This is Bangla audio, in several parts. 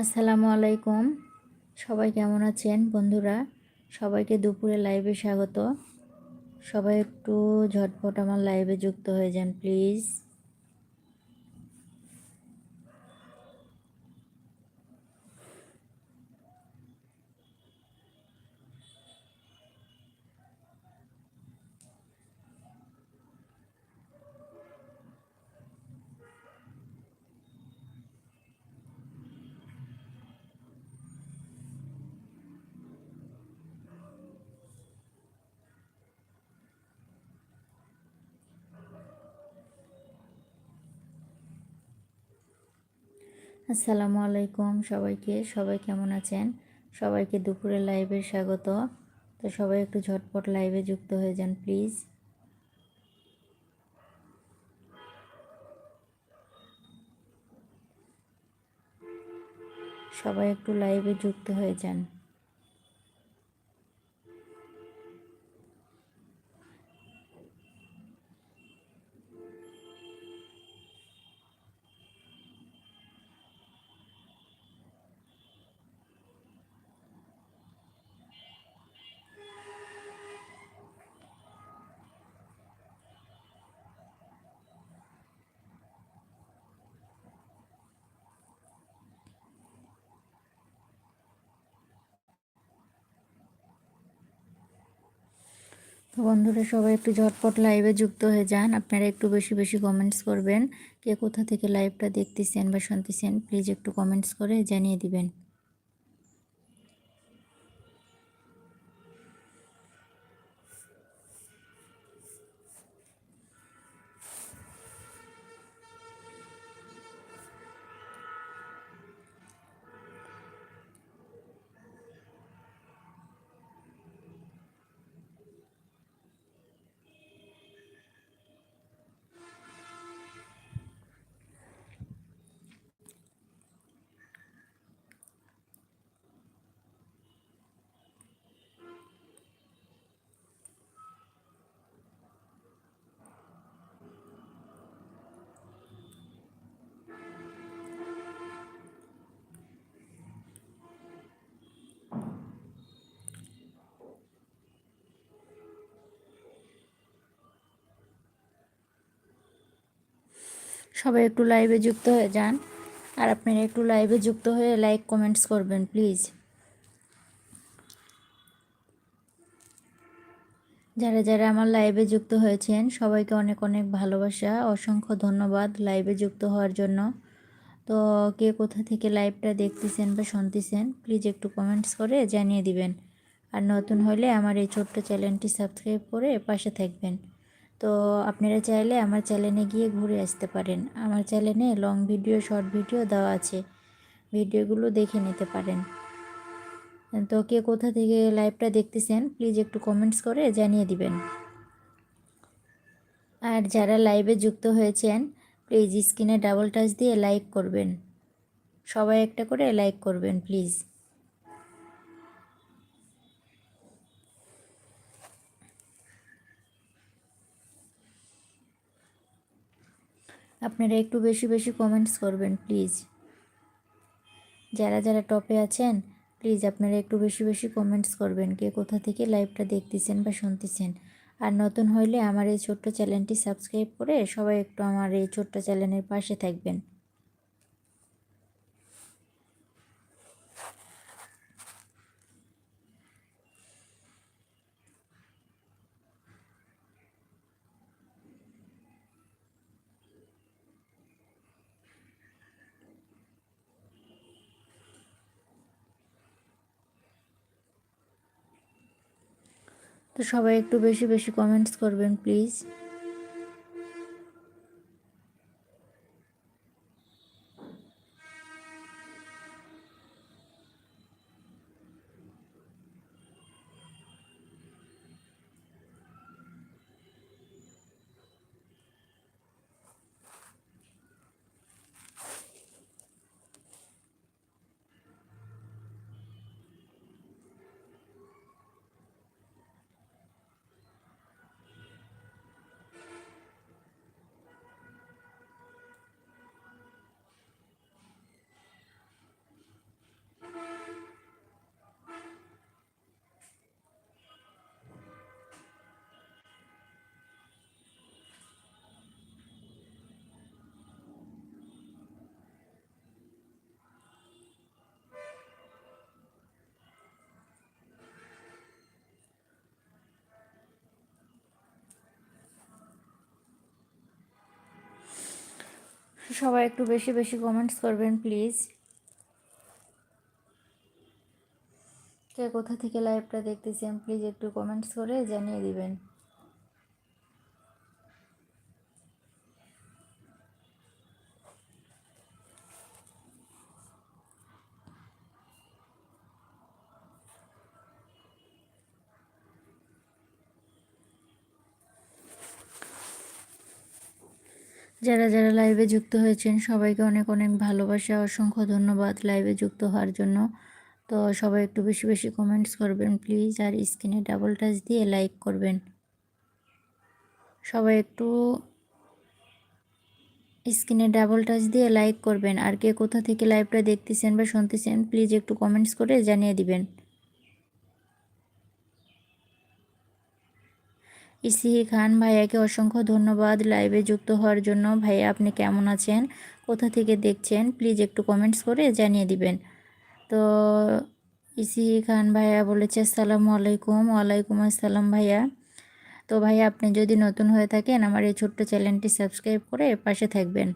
আসসালামু আলাইকুম। সবাই কেমন আছেন বন্ধুরা? সবাইকে দুপুরে লাইভে স্বাগত। সবাই একটু ঝটপট আমার লাইভে যুক্ত হয়ে যান, প্লিজ। আসসালামু আলাইকুম সবাইকে। সবাই কেমন আছেন? সবাইকে দুপুরে লাইভে স্বাগত। তো সবাই একটু ঝটপট লাইভে যুক্ত হয়ে যান প্লিজ সবাই একটু লাইভে যুক্ত হয়ে যান। বন্ধুরা, সবাই একটু ঝটপট লাইভে যুক্ত হয়ে যান। আপনারা একটু বেশি বেশি কমেন্টস করবেন। কে কোথা থেকে লাইভটা দেখতেছেন বা শুনতেছেন প্লিজ একটু কমেন্টস করে জানিয়ে দিবেন। সবাই একটু লাইভে যুক্ত হয়ে যান। আর আপনারা একটু লাইভে যুক্ত হয়ে লাইক কমেন্টস করবেন প্লিজ যারা যারা আমার লাইভে যুক্ত হয়েছেন, সবাইকে অনেক অনেক ভালোবাসা, অসংখ্য ধন্যবাদ লাইভে যুক্ত হওয়ার জন্য। তো কে কোথা থেকে লাইভটা দেখতেছেন বা শুনতেছেন প্লিজ একটু কমেন্টস করে জানিয়ে দিবেন। আর নতুন হলে আমার এই ছোট্ট চ্যানেলটি সাবস্ক্রাইব করে পাশে থাকবেন। তো আপনারা চাইলে আমার চ্যানেলে গিয়ে ঘুরে আসতে পারেন। আমার চ্যানেলে লং ভিডিও শর্ট ভিডিও দেওয়া আছে। ভিডিওগুলো দেখে নিতে পারেন। তো কে কোথা থেকে লাইভটা দেখতেছেন প্লিজ একটু কমেন্টস করে জানিয়ে দিবেন। আর যারা লাইভে যুক্ত হয়েছেন প্লিজ স্ক্রিনে ডাবল টাচ দিয়ে লাইক করবেন। সবাই একটা করে লাইক করবেন প্লিজ আপনারা একটু বেশি বেশি কমেন্টস করবেন প্লিজ যারা যারা টপে আছেন প্লিজ আপনারা একটু বেশি বেশি কমেন্টস করবেন, কে কোথা থেকে লাইভটা দেখতেছেন বা শুনতেছেন। আর নতুন হইলে আমার এই ছোট্ট চ্যানেলটি সাবস্ক্রাইব করে সবাই একটু আমার এই ছোট্ট চ্যানেলের পাশে থাকবেন। তো সবাই একটু বেশি বেশি কমেন্টস করবেন প্লিজ সবাই একটু বেশি বেশি কমেন্টস করবেন প্লিজ কে কোথা থেকে লাইভটা দেখতেছেন প্লিজ একটু কমেন্টস করে জানিয়ে দিবেন। যারা যারা লাইভে যুক্ত হয়েছেন, সবাইকে অনেক অনেক ভালোবাসা, অসংখ্য ধন্যবাদ লাইভে যুক্ত হওয়ার জন্য। তো সবাই একটু বেশি বেশি কমেন্টস করবেন প্লিজ আর স্ক্রিনে ডাবল টাচ দিয়ে লাইক করবেন। সবাই একটু স্ক্রিনে ডাবল টাচ দিয়ে লাইক করবেন। আর কে কোথা থেকে লাইভটা দেখতেছেন বা শুনতেছেন প্লিজ একটু কমেন্টস করে জানিয়ে দিবেন। ইসি খান ভাইয়াকে অসংখ্য ধন্যবাদ লাইভে যুক্ত হওয়ার জন্য। ভাইয়া, আপনি কেমন আছেন? কোথা থেকে দেখছেন? প্লিজ একটু কমেন্টস করে জানিয়ে দিবেন। তো ইসিহি খান ভাইয়া বলেছে, আসসালামু আলাইকুম। ওয়ালাইকুম আসসালাম ভাইয়া। তো ভাইয়া, আপনি যদি নতুন হয়ে থাকেন, আমার এই ছোট্ট চ্যানেলটি সাবস্ক্রাইব করে পাশে থাকবেন।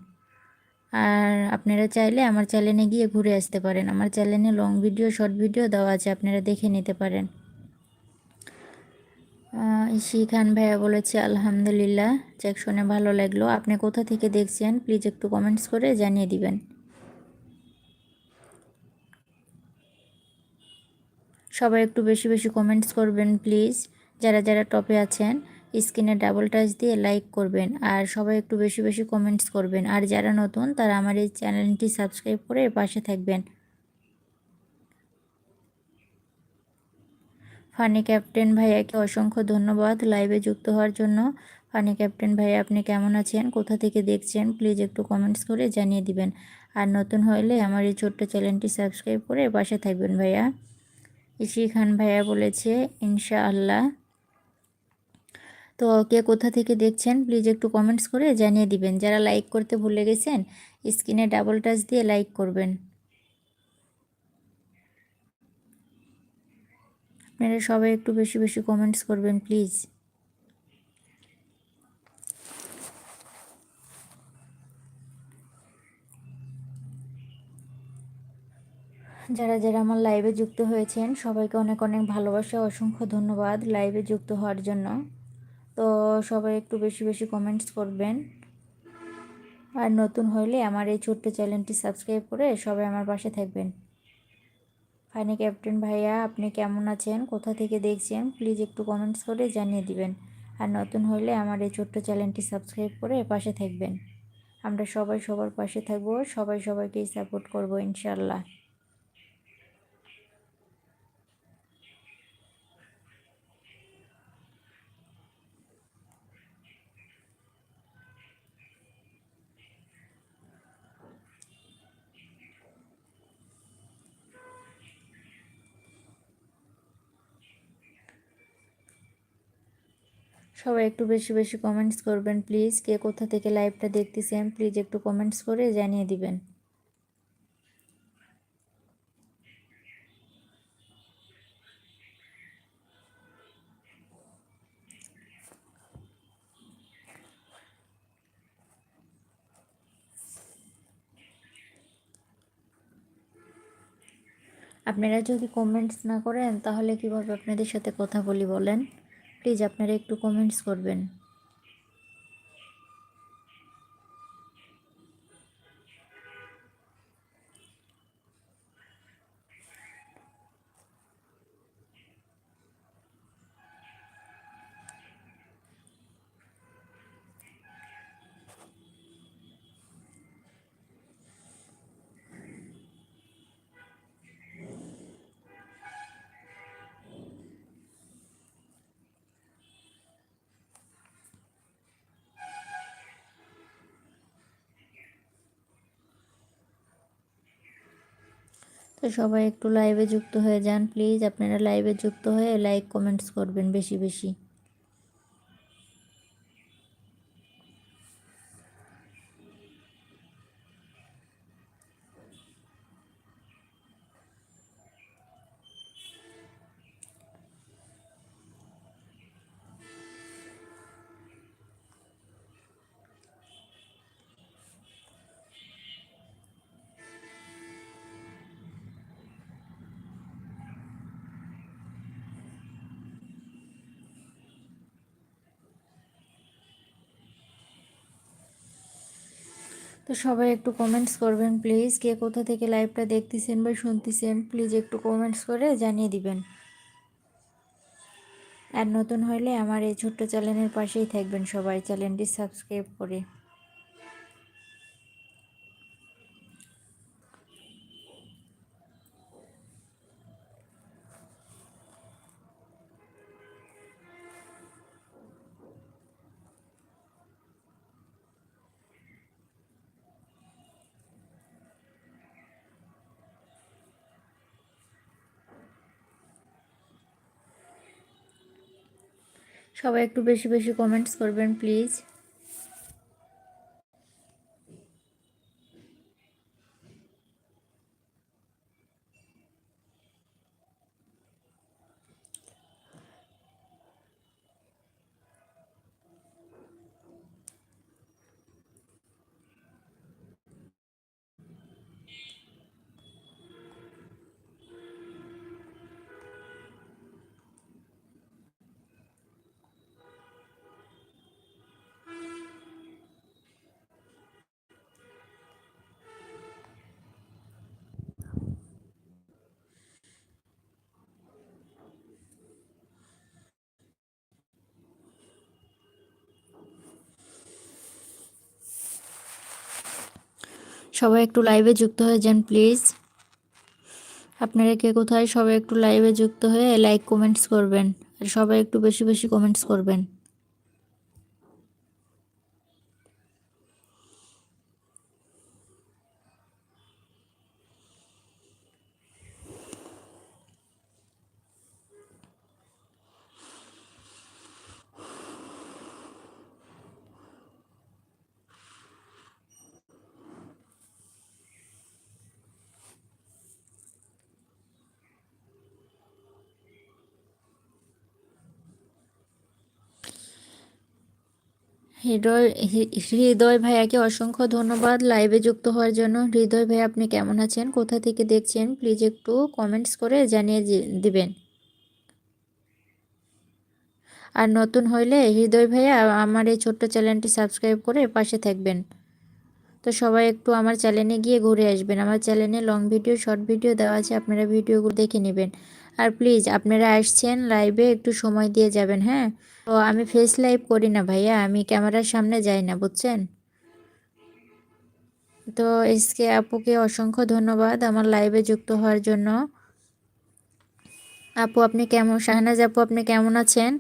আর আপনারা চাইলে আমার চ্যানেলে গিয়ে ঘুরে আসতে পারেন। আমার চ্যানেলে লং ভিডিও, শর্ট ভিডিও দেওয়া আছে, আপনারা দেখে নিতে পারেন। ইসি খান ভাইয়া বলেছে, আলহামদুলিল্লাহ চেক শুনে ভালো লাগল। আপনি কোথা থেকে দেখছেন? প্লিজ একটু কমেন্টস করে জানিয়ে দিবেন। সবাই একটু বেশি বেশি কমেন্টস করবেন প্লিজ যারা যারা টপে আছেন, স্ক্রিনে ডাবল টাচ দিয়ে লাইক করবেন আর সবাই একটু বেশি বেশি কমেন্টস করবেন। আর যারা নতুন, তারা আমার এই চ্যানেলটি সাবস্ক্রাইব করে পাশে থাকবেন। ফানি ক্যাপ্টেন ভাইয়াকে অসংখ্য ধন্যবাদ লাইভে যুক্ত হওয়ার জন্য। ফানি ক্যাপ্টেন ভাইয়া, আপনি কেমন আছেন? কোথা থেকে দেখছেন? প্লিজ একটু কমেন্টস করে জানিয়ে দিবেন। আর নতুন হলে আমার এই ছোট্ট চ্যানেলটি সাবস্ক্রাইব করে পাশে থাকবেন ভাইয়া। ইশি খান ভাইয়া বলেছে ইনশা আল্লাহ তো কে কোথা থেকে দেখছেন? প্লিজ একটু কমেন্টস করে জানিয়ে দিবেন। যারা লাইক করতে ভুলে গেছেন, স্ক্রিনে ডাবল টাচ দিয়ে লাইক করবেন। আপনারা সবাই একটু বেশি বেশি কমেন্টস করবেন প্লিজ যারা যারা আমার লাইভে যুক্ত হয়েছেন, সবাইকে অনেক অনেক ভালোবাসা, অসংখ্য ধন্যবাদ লাইভে যুক্ত হওয়ার জন্য। তো সবাই একটু বেশি বেশি কমেন্টস করবেন। আর নতুন হইলে আমার এই ছোট্ট চ্যানেলটি সাবস্ক্রাইব করে সবাই আমার পাশে থাকবেন। ফানি ক্যাপ্টেন ভাইয়া, আপনি কেমন আছেন? কোথা থেকে দেখছেন? প্লিজ একটু কমেন্টস করে জানিয়ে দিবেন। আর নতুন হলে আমার এই ছোট্ট চ্যানেলটি সাবস্ক্রাইব করে পাশে থাকবেন। আমরা সবাই সবার পাশে থাকব, সবাই সবাইকেই সাপোর্ট করব ইনশাল্লাহ সবাই একটু বেশি বেশি কমেন্টস করবেন প্লিজ কে কোথা থেকে লাইভটা দেখতেছেন প্লিজ একটু কমেন্টস করে জানিয়ে দিবেন। আপনারা যদি কমেন্টস না করেন, তাহলে কীভাবে আপনাদের সাথে কথা বলি বলেন? প্লিজ আপনারা একটু কমেন্টস করবেন। তো সবাই একটু লাইভে যুক্ত হয়ে যান প্লিজ আপনারা লাইভে যুক্ত হয়ে লাইক কমেন্টস করবেন বেশি বেশি। তো সবাই একটু কমেন্টস করবেন প্লিজ কে কোথা থেকে লাইভটা দেখতেছেন বা শুনতেছেন প্লিজ একটু কমেন্টস করে জানিয়ে দিবেন। আর নতুন হলে আমার এই ছোট্ট চ্যানেলের পাশেই থাকবেন সবাই চ্যানেলটি সাবস্ক্রাইব করে। সবাই একটু বেশি বেশি কমেন্টস করবেন প্লিজ সবাই একটু লাইভে যুক্ত হয়ে যান প্লিজ আপনারা কে কোথায়? সবাই একটু লাইভে যুক্ত হয়ে লাইক কমেন্টস করবেন। আর সবাই একটু বেশি বেশি কমেন্টস করবেন। হৃদয় হৃদয় ভাইয়াকে অসংখ্য ধন্যবাদ লাইভে যুক্ত হওয়ার জন্য। হৃদয় ভাই আপনি কেমন আছেন? কোথা থেকে দেখছেন? প্লিজ একটু কমেন্টস করে জানিয়ে দিবেন। আর নতুন হইলে হৃদয় ভাইয়া, আমার এই ছোট্ট চ্যানেলটি সাবস্ক্রাইব করে পাশে থাকবেন। তো সবাই একটু আমার চ্যানেলে গিয়ে ঘুরে আসবেন। আমার চ্যানেলে লং ভিডিও শর্ট ভিডিও দেওয়া আছে, আপনারা ভিডিওগুলো দেখে নেবেন। আর প্লিজ আপনারা আসছেন লাইভে একটু সময় দিয়ে যাবেন হ্যাঁ? তো আমি ফেস লাইভ করি না ভাইয়া, আমি ক্যামেরার সামনে যাই না, বুঝছেন? তো এসকে আপুকে অসংখ্য ধন্যবাদ আমার লাইভে যুক্ত হওয়ার জন্য। আপু, আপনি কেমন? শাহনাজ আপু, আপনি কেমন আছেন?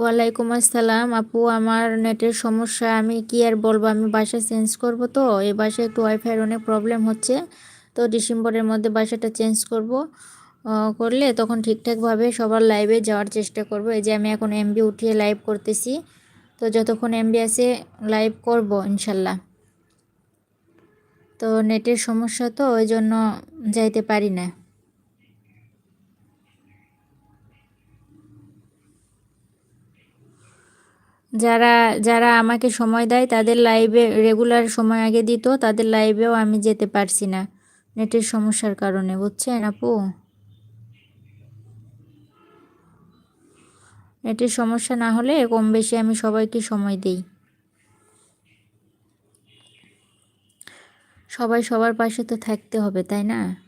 ওয়ালাইকুম আসসালাম। আপু, আমার নেটের সমস্যা, আমি কি আর বলব? আমি বাসা চেঞ্জ করব তো, এই বাসায় একটু ওয়াইফাইয়ের অনেক প্রবলেম হচ্ছে। তো ডিসেম্বরের মধ্যে বাসাটা চেঞ্জ করব করলে তখন ঠিকঠাকভাবে সবার লাইভে যাওয়ার চেষ্টা করব। এই যে আমি এখন এমবি উঠিয়ে লাইভ করতেছি, তো যতক্ষণ এমবি আছে লাইভ করব ইনশাল্লাহ। তো নেটের সমস্যা তো, ওই জন্য যাইতে পারি না। যারা যারা আমাকে সময় দেয়, তাদের লাইভে রেগুলার সময় আগে দিত, তাদের লাইভেও আমি যেতে পারছি না। নেটের সমস্যার কারণে, বুঝছেন আপু? নেটের সমস্যা না হলে কম বেশি আমি সবাইকে সময় দেই। সবাই সবার পাশে তো থাকতে হবে, তাই না?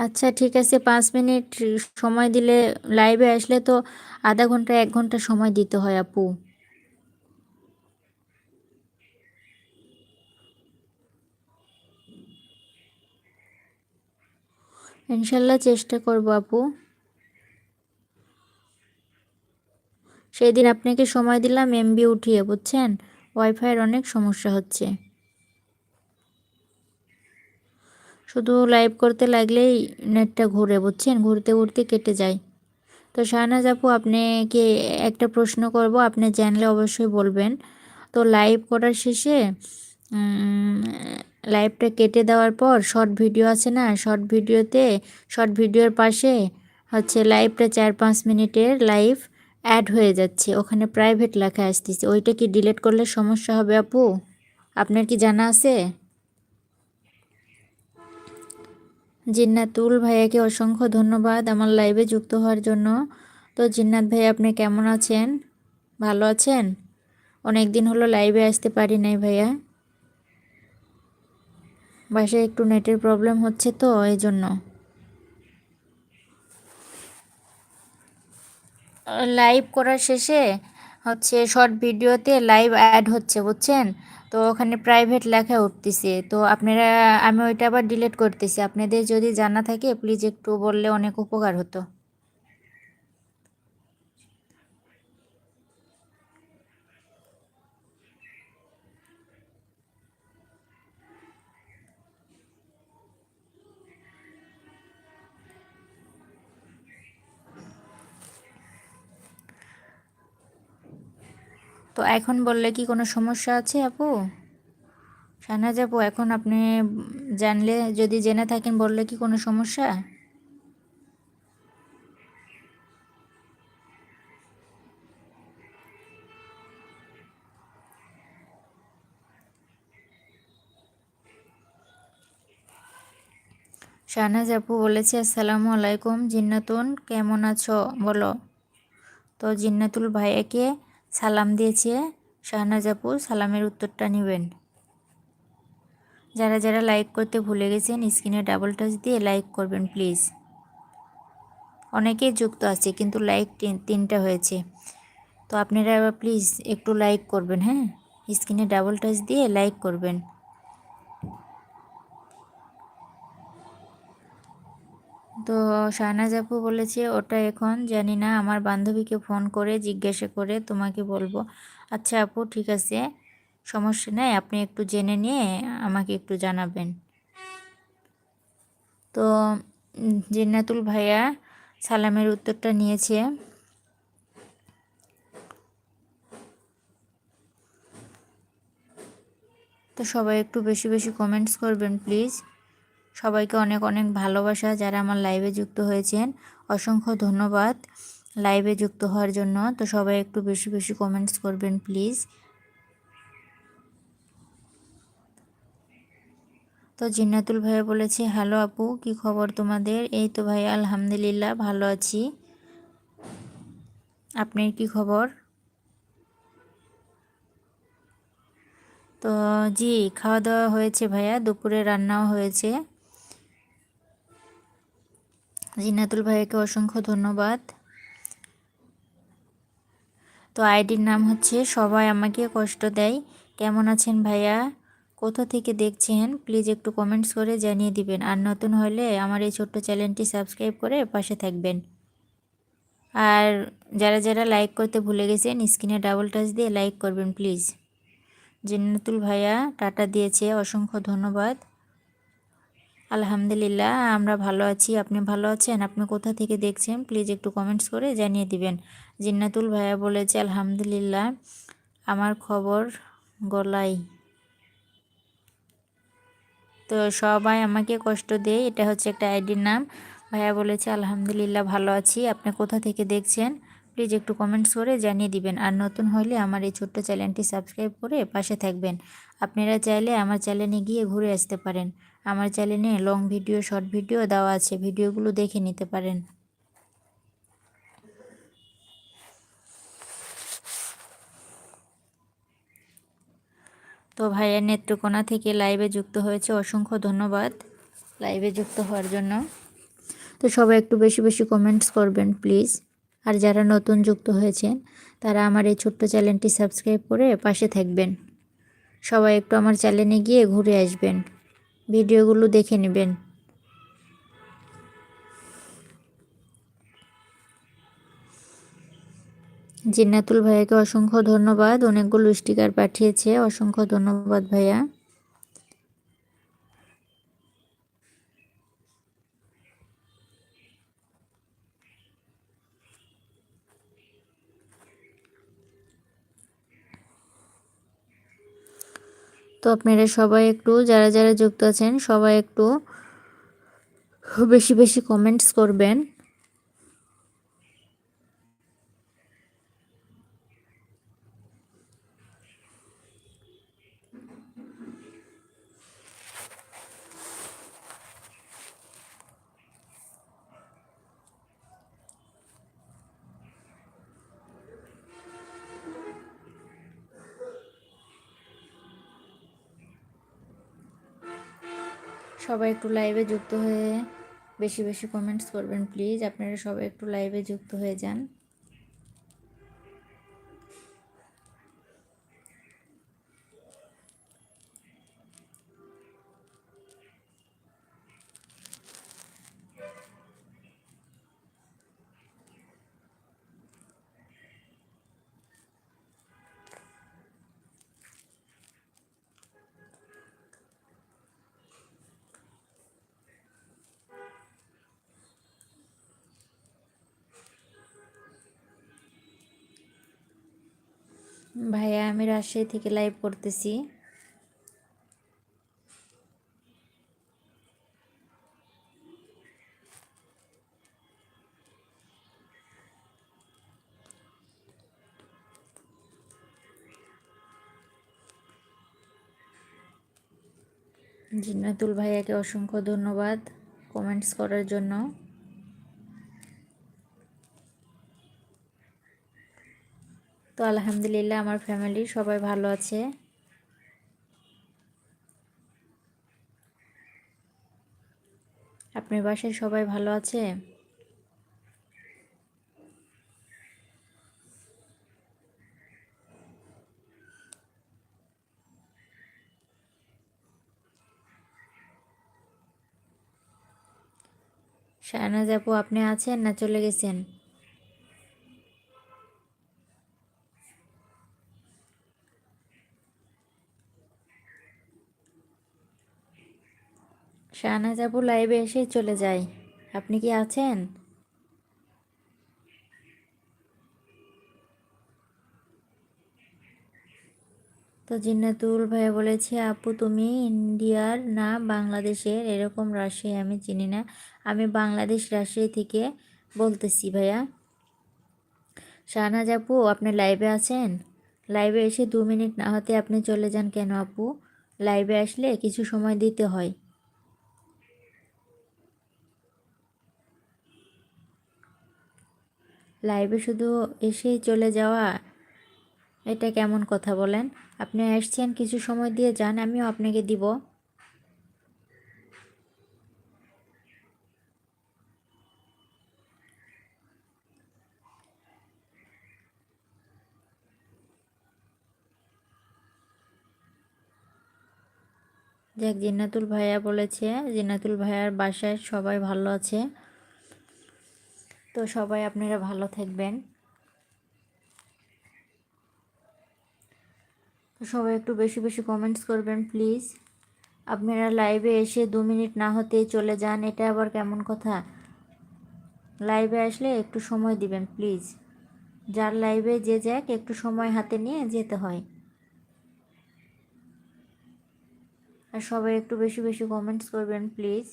আচ্ছা ঠিক আছে। পাঁচ মিনিট সময় দিলে লাইভে আসলে তো আধা ঘণ্টা, এক ঘণ্টা সময় দিতে হয় আপু। ইনশাল্লাহ চেষ্টা করব আপু। সেই দিন আপনাকে সময় দিলাম এমবি উঠিয়ে, বুঝছেন? ওয়াইফাইয়ের অনেক সমস্যা হচ্ছে। শুধু লাইভ করতে লাগলেই নেটটা ঘুরে, বুঝছেন? ঘুরতে ঘুরতে কেটে যায়। তো শাহনাজ আপু, আপনাকে একটা প্রশ্ন করব। আপনি জানলে অবশ্যই বলবেন। তো লাইভ করার শেষে লাইভটা কেটে দেওয়ার পর শর্ট ভিডিও আছে না? শর্ট ভিডিওতে শর্ট ভিডিওর পাশে হচ্ছে লাইভটা চার, পাঁচ মিনিটের লাইভ অ্যাড হয়ে যাচ্ছে। ওখানে প্রাইভেট লেখা আসতেছে। ওইটা কি ডিলিট করলে সমস্যা হবে আপু? আপনার কি জানা আছে? জিন্নাতুল ভাইয়াকে অসংখ্য ধন্যবাদ আমার লাইভে যুক্ত হওয়ার জন্য। তো জিন্নাত ভাই, আপনি কেমন আছেন? ভালো আছেন? অনেক দিন হলো লাইভে আসতে পারি নাই ভাইয়া। বাসায় একটু নেটের প্রবলেম হচ্ছে তো এই জন্য লাইভ করার শেষে হচ্ছে শর্ট ভিডিওতে লাইভ অ্যাড হচ্ছে, বুঝছেন? তো ওখানে প্রাইভেট লেখা উঠতেছে। তো আপনারা, আমি ওইটা আবার ডিলিট করতেছি। আপনাদের যদি জানা থাকে প্লিজ একটু বললে অনেক উপকার হতো। তো এখন বললে কি কোনো সমস্যা আছে আপু? শাহনাজ আপু, এখন আপনি জানলে, যদি জেনে থাকেন, বললে কি কোনো সমস্যা? শাহনাজ আপু বলেছে, আসসালামু আলাইকুম জিন্নাতুন, কেমন আছো? বলো। তো জিন্নাতুল ভাইয়াকে সালাম দিয়েছে শাহনাজ আপু, সালামের উত্তরটা নেবেন। যারা যারা লাইক করতে ভুলে গেছেন, স্ক্রিনে ডাবল টাচ দিয়ে লাইক করবেন প্লিজ অনেকেই যুক্ত আছে, কিন্তু লাইক তিনটা হয়েছে। তো আপনারা প্লিজ একটু লাইক করবেন হ্যাঁ? স্ক্রিনে ডাবল টাচ দিয়ে লাইক করবেন। তো শাহনাজ আপু বলেছে, ওটা এখন জানি না, আমার বান্ধবীকে ফোন করে জিজ্ঞাসা করে তোমাকে বলব। আচ্ছা আপু, ঠিক আছে, সমস্যা নেই, আপনি একটু জেনে নিয়ে আমাকে একটু জানাবেন। তো জিন্নাতুল ভাইয়া সালামের উত্তরটা নিয়েছে। তো সবাই একটু বেশি বেশি কমেন্টস করবেন প্লিজ সবাইকে অনেক অনেক ভালোবাসা যারা আমার লাইভে যুক্ত হয়েছেন। অসংখ্য ধন্যবাদ লাইভে যুক্ত হওয়ার জন্য। তো সবাই একটু বেশি বেশি কমেন্টস করবেন প্লিজ তো জিন্নাতুল ভাইয়া বলেছে হ্যালো আপু, কি খবর তোমাদের? এই তো ভাই, আলহামদুলিল্লাহ, ভালো আছি। আপনার কি খবর? তো জি খাওয়া দাওয়া হয়েছে ভাইয়া, দুপুরে রান্নাও হয়েছে। জিনাতুল ভাইকে অসংখ্য ধন্যবাদ। তো আইডির নাম হচ্ছে, সবাই আমাকে কষ্ট দেয়। কেমন আছেন ভাইয়া? কোথা থেকে দেখছেন? প্লিজ একটু কমেন্টস করে জানিয়ে দিবেন। আর নতুন হলে আমার এই ছোট্ট চ্যানেলটি সাবস্ক্রাইব করে পাশে থাকবেন। আর যারা যারা লাইক করতে ভুলে গেছেন, স্ক্রিনে ডাবল টাচ দিয়ে লাইক করবেন প্লিজ। জিন্নাতুল ভাইয়া, টাটা দিয়েছে, অসংখ্য ধন্যবাদ। আলহামদুলিল্লাহ, আমরা ভালো আছি। আপনি ভালো আছেন? আপনি কোথা থেকে দেখছেন? প্লিজ একটু কমেন্টস করে জানিয়ে দিবেন। জিন্নাতুল ভাইয়া বলেছে, আলহামদুলিল্লাহ, আমার খবর গলাই। তো সবাই আমাকে কষ্ট দেয়, এটা হচ্ছে একটা আইডির নাম। ভাইয়া বলেছে, আলহামদুলিল্লাহ, ভালো আছি। আপনি কোথা থেকে দেখছেন? প্লিজ একটু কমেন্টস করে জানিয়ে দিবেন। আর নতুন হলে আমার এই ছোট্ট চ্যানেলটি সাবস্ক্রাইব করে পাশে থাকবেন। আপনারা চাইলে আমার চ্যানেলে গিয়ে ঘুরে আসতে পারেন। আমার চ্যানেলে লং ভিডিও শর্ট ভিডিও দেওয়া আছে। ভিডিওগুলো দেখে নিতে পারেন। তো ভাইয়া নেত্রকোনা থেকে লাইভে যুক্ত হয়েছে, অসংখ্য ধন্যবাদ লাইভে যুক্ত হওয়ার জন্য। তো সবাই একটু বেশি বেশি কমেন্টস করবেন প্লিজ আর যারা নতুন যুক্ত হয়েছেন, তারা আমার এই ছোট্ট চ্যানেলটি সাবস্ক্রাইব করে পাশে থাকবেন। সবাই একটু আমার চ্যানেলে গিয়ে ঘুরে আসবেন। ভিডিওগুলো দেখে নেবেন। জিন্নাতুল ভাইয়াকে অসংখ্য ধন্যবাদ। অনেকগুলো স্টিকার পাঠিয়েছে। অসংখ্য ধন্যবাদ ভাইয়া। তো আপনারা সবাই একটু যারা যারা যুক্ত আছেন সবাই একটু বেশি বেশি কমেন্টস করবেন সবাই একটু লাইভে যুক্ত হয়ে বেশি বেশি কমেন্টস করবেন প্লিজ আপনারা সবাই একটু লাইভে যুক্ত হয়ে যান। ভাইয়া আমি রাজশাহী থেকে লাইভ করতেছি। জিন্নাতুল ভাইয়াকে অসংখ্য ধন্যবাদ কমেন্টস করার জন্য। তো আলহামদুলিল্লাহ আমার ফ্যামিলি সবাই ভালো আছে। আপনার বাসায় সবাই ভালো আছে? শাহনাজ আপু, আপনি আছেন না চলে গেছেন? শাহনাজ আপু লাইভে এসেই চলে যায়। আপনি কি আছেন? তো জিন্নাতুল ভাইয়া বলেছে, আপু, তুমি ইন্ডিয়ার না বাংলাদেশের? এরকম রাজশাহী আমি চিনি না। আমি বাংলাদেশ রাজশাহী থেকে বলতেছি ভাইয়া। শাহনাজ আপু আপনি লাইভে আছেন? লাইভে এসে দু মিনিট না হতে আপনি চলে যান কেন আপু? লাইভে আসলে কিছু সময় দিতে হয়। লাইভে শুধু এসেই চলে যাওয়া? এটা কেমন কথা বলেন? আপনি আসছেন কিছু সময় দিয়ে যান, আমিও আপনাকে দিব। যাক, জিন্নাতুল ভাইয়া বলেছে, জিন্নাতুল ভাইয়ার বাসায় সবাই ভালো আছে। তো সবাই আপনারা ভালো থাকবেন। তো সবাই একটু বেশি বেশি কমেন্টস করবেন প্লিজ আপনারা লাইভে এসে দু মিনিট না হতেই চলে যান, এটা আবার কেমন কথা? লাইভে আসলে একটু সময় দিবেন প্লিজ যার লাইভে যে যাক, একটু সময় হাতে নিয়ে যেতে হয়। আর সবাই একটু বেশি বেশি কমেন্টস করবেন প্লিজ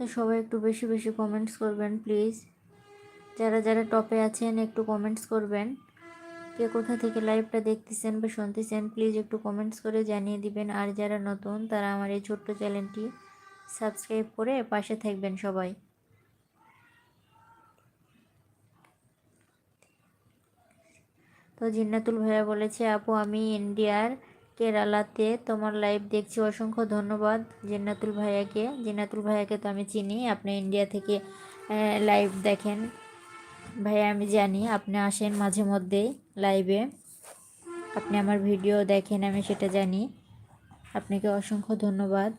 তো সবাই একটু বেশি বেশি কমেন্টস করবেন প্লিজ যারা যারা টপে আছেন, একটু কমেন্টস করবেন। কে কোথা থেকে লাইভটা দেখতেছেন বা শুনতেছেন প্লিজ একটু কমেন্টস করে জানিয়ে দিবেন। আর যারা নতুন, তারা আমার এই ছোট্ট চ্যানেলটি সাবস্ক্রাইব করে পাশে থাকবেন সবাই। তো জিন্নাতুল ভাইয়া বলেছে, আপু, আমি ইন্ডিয়ার কেরালাতে তোমার লাইভ দেখছি। অসংখ্য ধন্যবাদ জিন্নাতুল ভাইয়াকে। জিন্নাতুল ভাইয়াকে তো আমি চিনি, আপনি ইন্ডিয়া থেকে লাইভ দেখেন। ভাইয়া, আমি জানি আপনি আসেন মাঝে মধ্যেই লাইভে আপনি আমার ভিডিও দেখেন, আমি সেটা জানি। আপনাকে অসংখ্য ধন্যবাদ।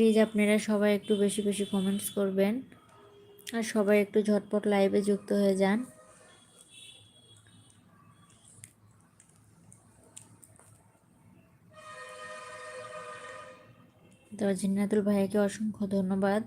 প্লিজ আপনারা সবাই একটু বেশি বেশি কমেন্টস করবেন। আর সবাই একটু ঝটপট লাইভে যুক্ত হয়ে যান। তো জিন্নাতুল ভাইয়াকে অসংখ্য ধন্যবাদ।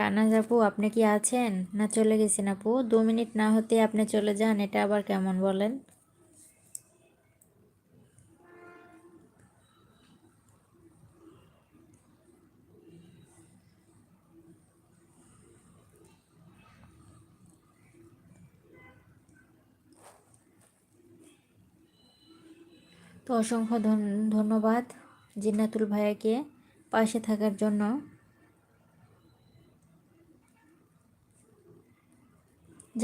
শাহনাজ আপু, আপনি কি আছেন? না, চলে গেছেন আপু। দু মিনিট না হতে আপনি চলে যান, এটা আবার কেমন বলেন? তো অসংখ্য ধন- ধন্যবাদ জিন্নাতুল ভাইয়াকে পাশে থাকার জন্য।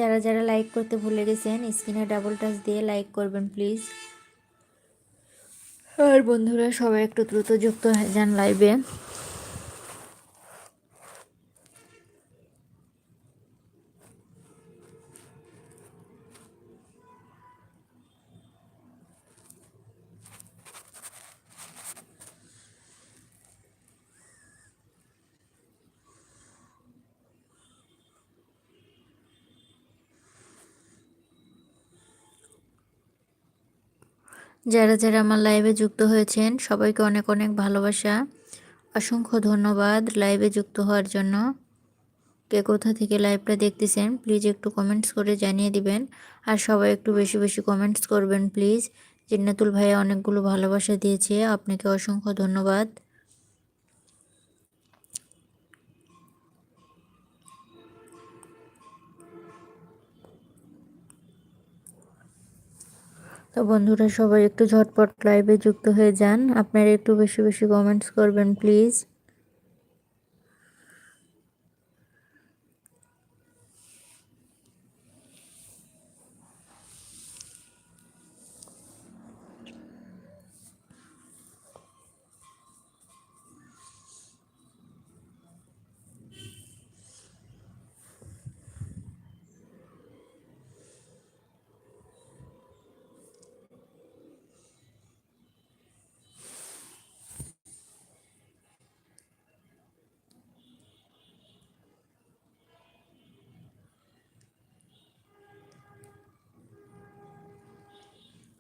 যারা যারা লাইক করতে ভুলে গেছেন, স্ক্রিনে ডাবল টাচ দিয়ে লাইক করবেন প্লিজ আর বন্ধুরা, সবাই একটু দ্রুত যুক্ত যান লাইভে যারা যারা আমার লাইভে যুক্ত হয়েছেন, সবাইকে অনেক অনেক ভালোবাসা। অসংখ্য ধন্যবাদ লাইভে যুক্ত হওয়ার জন্য। কে কোথা থেকে লাইভটা দেখতেছেন প্লিজ একটু কমেন্টস করে জানিয়ে দিবেন। আর সবাই একটু বেশি বেশি কমেন্টস করবেন প্লিজ জিন্নাতুল ভাইয়া অনেকগুলো ভালোবাসা দিয়েছে, আপনাকে অসংখ্য ধন্যবাদ। তো বন্ধুরা সবাই একটু ঝটপট লাইভে যুক্ত হয়ে যান। আপনারা একটু বেশি বেশি কমেন্টস করবেন প্লিজ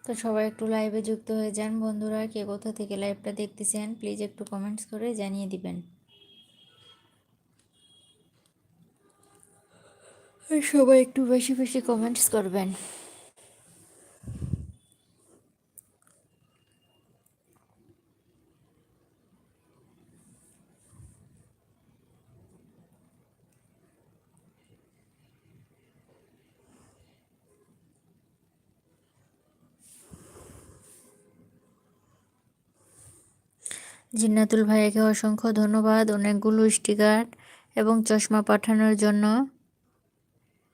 তো সবাই একটু লাইভে যুক্ত হয়ে যান। বন্ধুরা, কে কোথা থেকে লাইভটা দেখতেছেন প্লিজ একটু কমেন্টস করে জানিয়ে দিবেন। সবাই একটু বেশি বেশি কমেন্টস করবেন। জিন্নাতুল ভাইয়াকে অসংখ্য ধন্যবাদ অনেকগুলো স্টিকার এবং চশমা পাঠানোর জন্য।